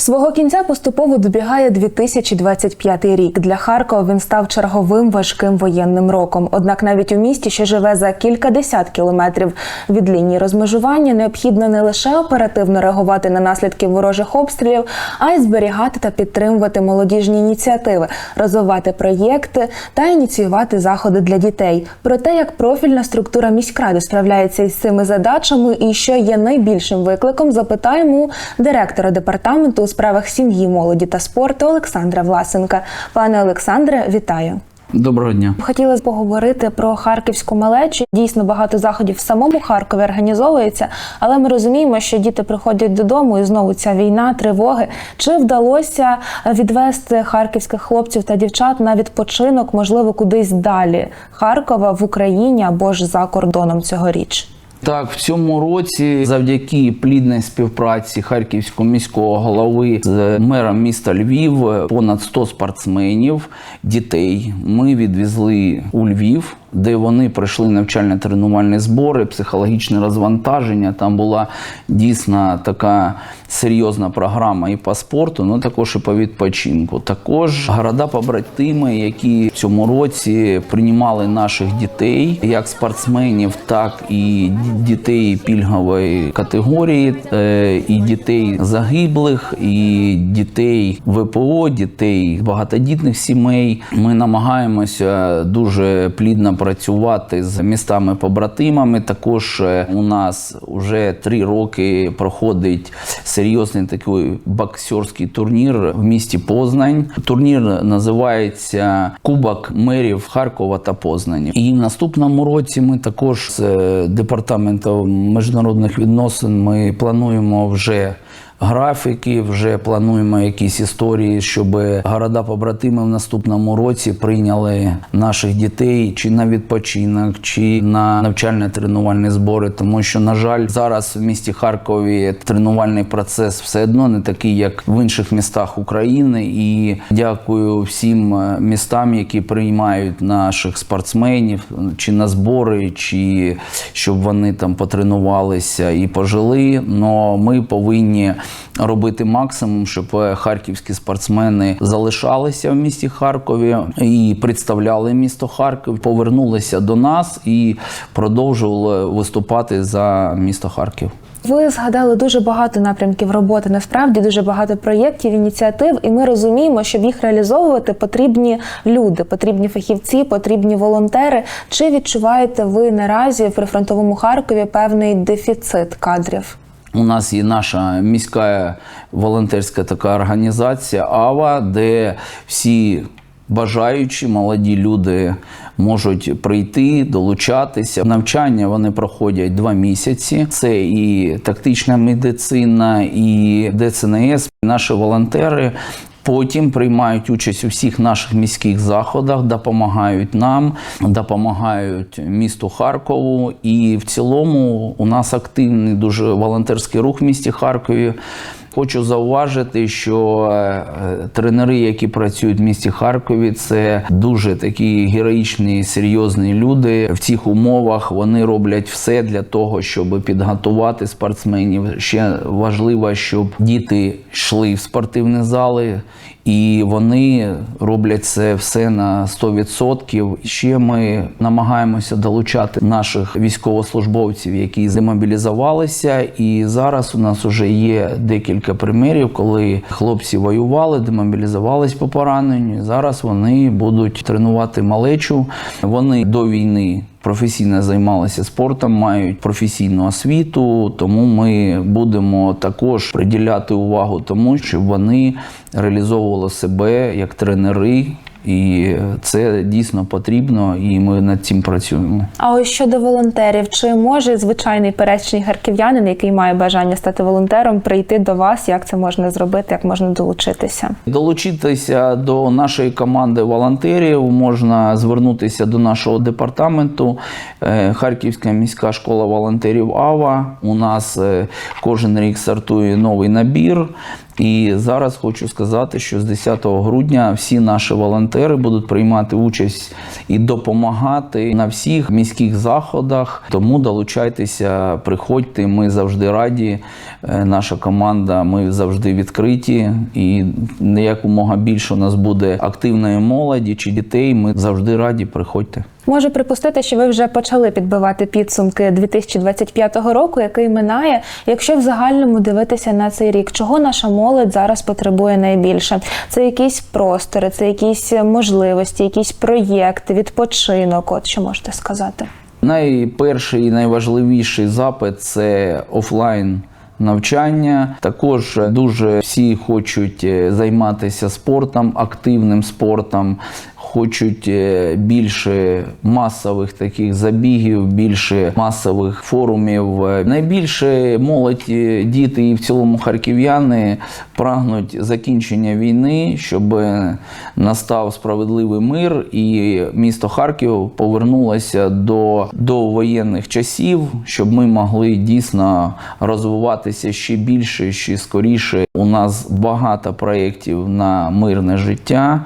Свого кінця поступово добігає 2025 рік. Для Харкова він став черговим важким воєнним роком. Однак навіть у місті, що живе за кількадесят кілометрів від лінії розмежування, необхідно не лише оперативно реагувати на наслідки ворожих обстрілів, а й зберігати та підтримувати молодіжні ініціативи, розвивати проєкти та ініціювати заходи для дітей. Про те, як профільна структура міськради справляється із цими задачами і що є найбільшим викликом, запитаємо директора департаменту справах сім'ї, молоді та спорту Олександра Власенка. Пане Олександре, вітаю. Доброго дня. Хотілося поговорити про харківську малечу. Дійсно багато заходів в самому Харкові організовується, але ми розуміємо, що діти приходять додому і знову ця війна, тривоги. Чи вдалося відвести харківських хлопців та дівчат на відпочинок, можливо, кудись далі Харкова в Україні або ж за кордоном цьогоріч? Так, в цьому році, завдяки плідній співпраці харківського міського голови з мером міста Львів, понад 100 спортсменів, дітей ми відвезли у Львів, де вони пройшли навчально-тренувальні збори, психологічне розвантаження. Там була дійсно така серйозна програма і по спорту, ну також і по відпочинку. Також города-побратими, які в цьому році приймали наших дітей, як спортсменів, так і дітей пільгової категорії, е, і дітей загиблих, і дітей ВПО, дітей багатодітних сімей. Ми намагаємося дуже плідно працювати з містами-побратимами. Також е, у нас вже три роки проходить серйозний такий боксерський турнір в місті Познань. Турнір називається Кубок мерів Харкова та Познані. І в наступному році ми також з е, департаментом міжнародних відносин ми плануємо вже. Графіки вже плануємо якісь історії, щоб города-побратими в наступному році прийняли наших дітей чи на відпочинок, чи на навчально-тренувальні збори. Тому що, на жаль, зараз в місті Харкові тренувальний процес все одно не такий, як в інших містах України. І дякую всім е, містам, які приймають наших спортсменів чи на збори, чи щоб вони там потренувалися і пожили. Но ми повинні робити максимум, щоб е, харківські спортсмени залишалися в місті Харкові і представляли місто Харків, повернулися до нас і продовжували виступати за місто Харків. Ви згадали дуже багато напрямків роботи. Насправді дуже багато проєктів, ініціатив, і ми розуміємо, щоб їх реалізовувати, потрібні люди, потрібні фахівці, потрібні волонтери. Чи відчуваєте ви наразі в прифронтовому Харкові певний дефіцит кадрів? У нас є наша міська волонтерська така організація АВА, де всі бажаючі молоді люди можуть прийти, долучатися. Навчання вони проходять два місяці. Це і тактична медицина, і ДЦНС. Наші волонтери. Потім приймають участь у всіх наших міських заходах, допомагають нам, допомагають місту Харкову. І в цілому у нас активний дуже волонтерський рух в місті Харкові. Хочу зауважити, що е, тренери, які працюють в місті Харкові, це дуже такі героїчні, серйозні люди. В цих умовах вони роблять все для того, щоб підготувати спортсменів. Ще важливо, щоб діти йшли в спортивні зали. І вони роблять це все на 100%. Ще ми намагаємося долучати наших військовослужбовців, які демобілізувалися. І зараз у нас вже є декілька примірів, коли хлопці воювали, демобілізувались по пораненню. Зараз вони будуть тренувати малечу. Вони до війни. Професійно займалися спортом, мають професійну освіту, тому ми будемо також приділяти увагу тому, щоб вони реалізовували себе як тренери, і це дійсно потрібно, і ми над цим працюємо. А ось щодо волонтерів, чи може звичайний пересічний харків'янин, який має бажання стати волонтером, прийти до вас? Як це можна зробити? Як можна долучитися? Долучитися до нашої команди волонтерів можна звернутися до нашого департаменту. Е, Харківська міська школа волонтерів АВА. У нас е, кожен рік стартує новий набір. І зараз хочу сказати, що з 10 грудня всі наші волонтери будуть приймати участь і допомагати на всіх міських заходах. Тому долучайтеся, приходьте. Ми завжди раді. Е, Наша команда, ми завжди відкриті. І якомога більше у нас буде активної молоді чи дітей. Ми завжди раді. Приходьте. Можу припустити, що ви вже почали підбивати підсумки 2025 року, який минає. Якщо в загальному дивитися на цей рік, чого наша молодь зараз потребує найбільше? Це якісь простори, це якісь можливості, якісь проєкти, відпочинок. От що можете сказати? Найперший і найважливіший запит це офлайн. Навчання також дуже всі хочуть е, займатися спортом, активним спортом, хочуть е, більше масових таких забігів, більше масових форумів. Е, Найбільше молодь, діти і в цілому харків'яни прагнуть закінчення війни, щоб настав справедливий мир, і місто Харків повернулося до, до воєнних часів, щоб ми могли дійсно розвиватися ще більше, ще скоріше. У нас багато проєктів на мирне життя.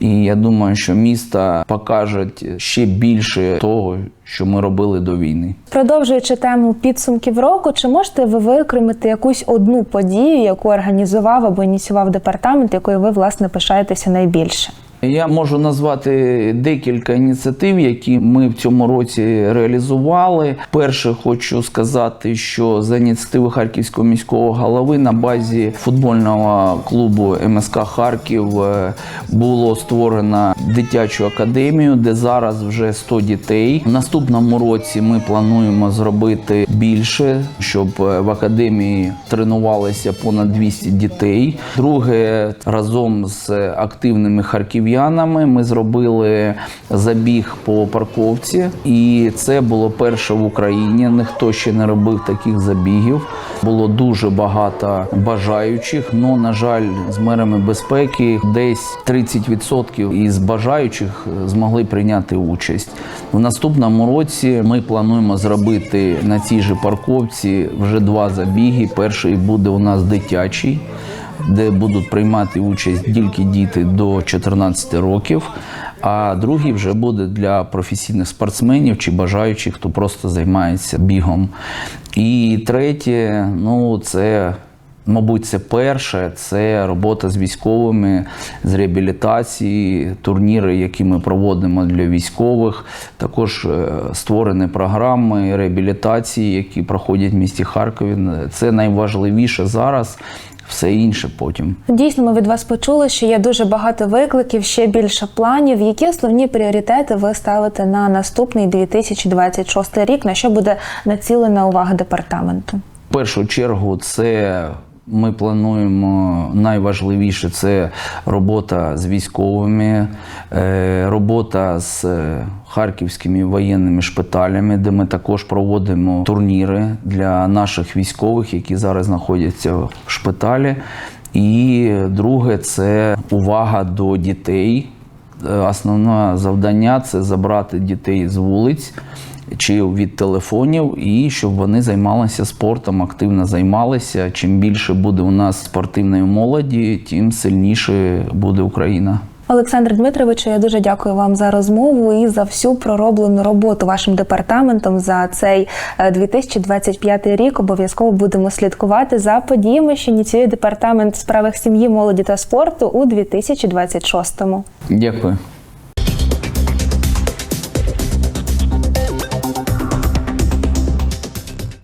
І я думаю, що міста покажуть ще більше того, що ми робили до війни. Продовжуючи тему підсумків року, чи можете ви викремити якусь одну подію, яку організував або ініціював департамент, якою ви власне пишаєтеся найбільше? Я можу назвати декілька ініціатив, які ми в цьому році реалізували. Перше, хочу сказати, що за ініціативи Харківського міського голови на базі футбольного клубу МСК Харків е, було створено дитячу академію, де зараз вже 100 дітей. В наступному році ми плануємо зробити більше, щоб е, в академії тренувалися понад 200 дітей. Друге, разом з активними харків'янами ми зробили забіг по парковці, і це було перше в Україні. Ніхто ще не робив таких забігів. Було дуже багато бажаючих. але, на жаль, з мерами безпеки десь 30% із бажаючих змогли прийняти участь. В наступному році ми плануємо зробити на цій же парковці вже два забіги. Перший буде у нас дитячий де будуть приймати участь тільки діти до 14 років. А другий вже буде для професійних спортсменів чи бажаючих, хто просто займається бігом. І третє, ну це. Мабуть, це перше, це робота з військовими, з реабілітації, турніри, які ми проводимо для військових. Також е, створені програми реабілітації, які проходять в місті Харкові. Це найважливіше зараз все інше потім. Дійсно, ми від вас почули, що є дуже багато викликів, ще більше планів. Які основні пріоритети ви ставите на наступний 2026 рік? На що буде націлена увага департаменту? В першу чергу це. Ми плануємо найважливіше це робота з військовими, е, робота з е, харківськими воєнними шпиталями, де ми також проводимо турніри для наших військових, які зараз знаходяться в шпиталі. І друге це увага до дітей. Е, Основне завдання це забрати дітей з вулиць чи від телефонів, і щоб вони займалися спортом, активно займалися. Чим більше буде у нас спортивної молоді, тим сильніше буде Україна. Олександр Дмитровичу, я дуже дякую вам за розмову і за всю пророблену роботу вашим департаментом за цей е, 2025 рік. Обов'язково будемо слідкувати за подіями, що ініціює департамент справах сім'ї, молоді та спорту у 2026-му. Дякую.